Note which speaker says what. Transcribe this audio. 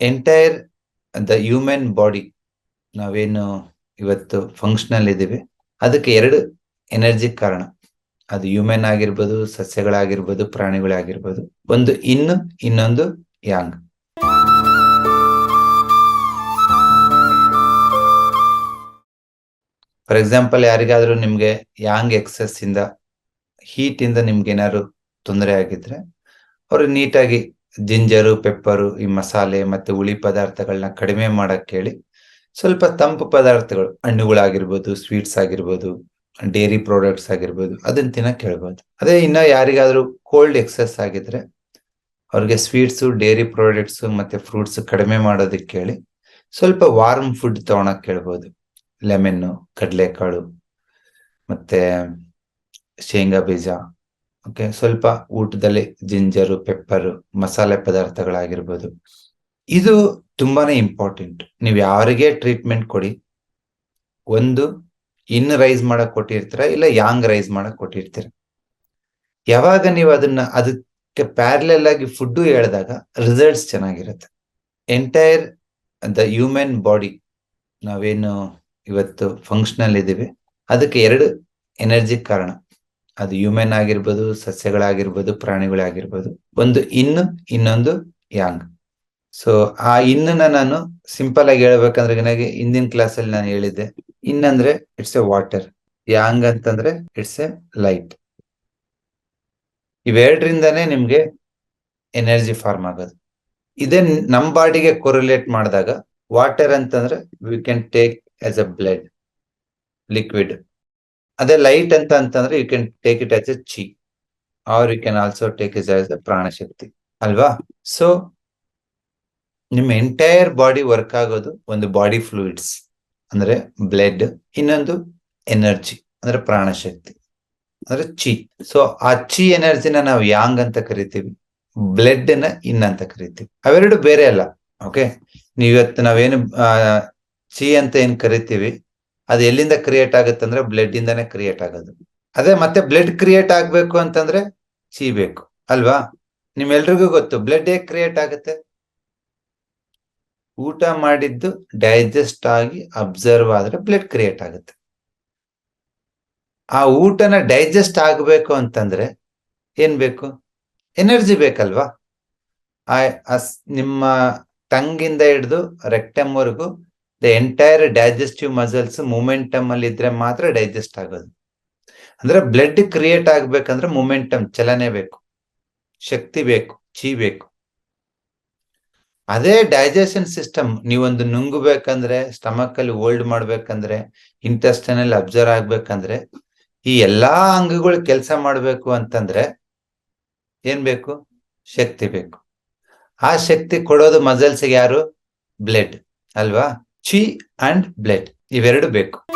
Speaker 1: Entire the human body ನಾವೇನು ಇವತ್ತು functional ಇದ್ದೀವಿ, ಅದಕ್ಕೆ ಎರಡು ಎನರ್ಜಿ ಕಾರಣ. ಅದು ಹ್ಯೂಮನ್ ಆಗಿರ್ಬೋದು, ಸಸ್ಯಗಳಾಗಿರ್ಬೋದು, ಪ್ರಾಣಿಗಳಾಗಿರ್ಬೋದು, ಒಂದು ಇನ್ನು ಇನ್ನೊಂದು ಯಾಂಗ್ ಫಾರ್ ಎಕ್ಸಾಂಪಲ್ ಯಾರಿಗಾದ್ರೂ ನಿಮ್ಗೆ ಯಾಂಗ್ ಎಕ್ಸಸ್ ಇಂದ ಹೀಟ್ ಇಂದ ನಿಮ್ಗೆ ಏನಾದ್ರು ತೊಂದರೆ ಆಗಿದ್ರೆ, ಅವ್ರು ನೀಟಾಗಿ ಜಿಂಜರು, ಪೆಪ್ಪರು, ಈ ಮಸಾಲೆ ಮತ್ತೆ ಹುಳಿ ಪದಾರ್ಥಗಳನ್ನ ಕಡಿಮೆ ಮಾಡಕ್ಕೆ ಹೇಳಿ ಸ್ವಲ್ಪ ತಂಪು ಪದಾರ್ಥಗಳು, ಹಣ್ಣುಗಳಾಗಿರ್ಬೋದು, ಸ್ವೀಟ್ಸ್ ಆಗಿರ್ಬೋದು, ಡೇರಿ ಪ್ರಾಡಕ್ಟ್ಸ್ ಆಗಿರ್ಬೋದು, ಅದನ್ನ ತಿನ್ನಕ್ಕೆ ಹೇಳ್ಬೋದು. ಅದೇ ಇನ್ನ ಯಾರಿಗಾದ್ರೂ ಕೋಲ್ಡ್ ಎಕ್ಸಸ್ ಆಗಿದ್ರೆ ಅವ್ರಿಗೆ ಸ್ವೀಟ್ಸು, ಡೇರಿ ಪ್ರಾಡಕ್ಟ್ಸ್ ಮತ್ತೆ ಫ್ರೂಟ್ಸ್ ಕಡಿಮೆ ಮಾಡೋದಕ್ಕೆ ಹೇಳಿ ಸ್ವಲ್ಪ ವಾರ್ಮ್ ಫುಡ್ ತಗೊಳಕ್ ಹೇಳ್ಬೋದು. ಲೆಮೆನ್ನು, ಕಡಲೆಕಾಳು ಮತ್ತೆ ಶೇಂಗಾ ಬೀಜ. ಓಕೆ ಸ್ವಲ್ಪ ಊಟದಲ್ಲಿ ಜಿಂಜರು, ಪೆಪ್ಪರ್, ಮಸಾಲೆ ಪದಾರ್ಥಗಳಾಗಿರ್ಬೋದು. ಇದು ತುಂಬಾನೇ ಇಂಪಾರ್ಟೆಂಟ್ ನೀವು ಯಾರಿಗೆ ಟ್ರೀಟ್ಮೆಂಟ್ ಕೊಡಿ. ಒಂದು, ಇನ್ ರೈಸ್ ಮಾಡಕ್ ಕೊಟ್ಟಿರ್ತೀರ, ಇಲ್ಲ ಯಾಂಗ್ ರೈಸ್ ಮಾಡಕ್ ಕೊಟ್ಟಿರ್ತೀರ? ಯಾವಾಗ ನೀವು ಅದನ್ನ, ಅದಕ್ಕೆ ಪ್ಯಾರಲಲ್ ಆಗಿ ಫುಡ್ ಹೇಳಿದಾಗ ರಿಸಲ್ಟ್ಸ್ ಚೆನ್ನಾಗಿರುತ್ತೆ. ಎಂಟೈರ್ ದ ಹ್ಯೂಮನ್ ಬಾಡಿ ನಾವೇನು ಇವತ್ತು ಫಂಕ್ಷನಲ್ ಇದ್ದೀವಿ, ಅದಕ್ಕೆ ಎರಡು ಎನರ್ಜಿ ಕಾರಣ. ಅದು ಹ್ಯೂಮನ್ ಆಗಿರ್ಬೋದು, ಸಸ್ಯಗಳಾಗಿರ್ಬೋದು, ಪ್ರಾಣಿಗಳಾಗಿರ್ಬೋದು. ಒಂದು ಇನ್ನು ಇನ್ನೊಂದು ಯಾಂಗ್ ಸೊ ಆ ಇನ್ನ ನಾನು ಸಿಂಪಲ್ ಆಗಿ ಹೇಳ್ಬೇಕಂದ್ರೆ ನನಗೆ ಹಿಂದಿನ ಕ್ಲಾಸ್ ಅಲ್ಲಿ ನಾನು ಹೇಳಿದ್ದೆ. ಇನ್ನಂದ್ರೆ ಇಟ್ಸ್ ಎ ವಾಟರ್ ಯಾಂಗ್ ಅಂತಂದ್ರೆ ಇಟ್ಸ್ ಎ ಲೈಟ್ ಇವೆರಡರಿಂದಾನೇ ನಿಮ್ಗೆ ಎನರ್ಜಿ ಫಾರ್ಮ್ ಆಗೋದು. ಇದೇ ನಮ್ ಬಾಡಿಗೆ ಕೊರಿಲೇಟ್ ಮಾಡಿದಾಗ ವಾಟರ್ ಅಂತಂದ್ರೆ we can take as a blood liquid ಅದೇ ಲೈಟ್ ಅಂತ ಅಂತಂದ್ರೆ you can take it as a chi or you can also take it as a pranashakti ಅಲ್ವಾ? ಸೊ ನಿಮ್ಮ ಎಂಟೈರ್ ಬಾಡಿ ವರ್ಕ್ ಆಗೋದು ಒಂದು ಬಾಡಿ ಫ್ಲೂಯಿಡ್ಸ್ ಅಂದ್ರೆ blood ಇನ್ನೊಂದು energy ಅಂದ್ರೆ ಪ್ರಾಣಶಕ್ತಿ ಅಂದ್ರೆ ಚಿ ಸೊ ಆ ಚಿ ಎನರ್ಜಿನ ನಾವು ಯಾಂಗ್ ಅಂತ ಕರಿತೀವಿ ಬ್ಲಡ್ನ ಇನ್ ಅಂತ ಕರಿತೀವಿ. ಅವೆರಡು ಬೇರೆ ಅಲ್ಲ ಓಕೆ ನೀವು ಇವತ್ತು ನಾವೇನು ಚಿ ಅಂತ ಏನ್ ಕರಿತೀವಿ? ಅದು ಎಲ್ಲಿಂದ ಕ್ರಿಯೇಟ್ ಆಗುತ್ತೆ ಅಂದ್ರೆ ಬ್ಲಡ್ ಇಂದಾನೆ ಕ್ರಿಯೇಟ್ ಆಗೋದು. ಅದೇ ಮತ್ತೆ ಬ್ಲಡ್ ಕ್ರಿಯೇಟ್ ಆಗ್ಬೇಕು ಅಂತಂದ್ರೆ ಸಿ ಬೇಕು ಅಲ್ವಾ? ನಿಮ್ಮೆಲ್ರಿಗೂ ಗೊತ್ತು ಬ್ಲಡ್ ಹೇಗೆ ಕ್ರಿಯೇಟ್ ಆಗುತ್ತೆ? ಊಟ ಮಾಡಿದ್ದು ಡೈಜೆಸ್ಟ್ ಆಗಿ ಅಬ್ಸರ್ವ್ ಆದ್ರೆ ಬ್ಲಡ್ ಕ್ರಿಯೇಟ್ ಆಗುತ್ತೆ. ಆ ಊಟನ ಡೈಜೆಸ್ಟ್ ಆಗಬೇಕು ಅಂತಂದ್ರೆ ಏನ್ ಬೇಕು? ಎನರ್ಜಿ ಬೇಕಲ್ವಾ? ಆ ನಿಮ್ಮ ಟಂಗಿಂದ ಹಿಡಿದು ರೆಕ್ಟಮ್ ವರೆಗೂ the entire digestive muscles momentum ಅಲ್ಲಿ ಇದ್ರೆ ಮಾತ್ರ ಡೈಜೆಸ್ಟ್ ಆಗೋದು. ಅಂದ್ರೆ ಬ್ಲಡ್ ಕ್ರಿಯೇಟ್ ಆಗ್ಬೇಕಂದ್ರೆ ಮೂಮೆಂಟಮ್ ಚಲನೆ ಬೇಕು, ಶಕ್ತಿ ಬೇಕು ಚೀ ಬೇಕು. ಅದೇ ಡೈಜೆಷನ್ ಸಿಸ್ಟಮ್ ನೀವೊಂದು ನುಂಗಬೇಕಂದ್ರೆ ಸ್ಟಮಕ್ ಅಲ್ಲಿ ಹೋಲ್ಡ್ ಮಾಡ್ಬೇಕಂದ್ರೆ ಇಂಟೆಸ್ಟೈನ್ ಅಲ್ಲಿ ಅಬ್ಸರ್ವ್ ಆಗ್ಬೇಕಂದ್ರೆ, ಈ ಎಲ್ಲಾ ಅಂಗಗಳು ಕೆಲಸ ಮಾಡ್ಬೇಕು ಅಂತಂದ್ರೆ ಏನ್ ಬೇಕು? ಶಕ್ತಿ ಬೇಕು. ಆ ಶಕ್ತಿ ಕೊಡೋದು ಮಸಲ್ಸ್ಗೆ ಯಾರು? ಬ್ಲಡ್ ಅಲ್ವಾ? ಚಿ ಅಂಡ್ ಬ್ಲೆಡ್ ಇವೆರಡು ಬೇಕು.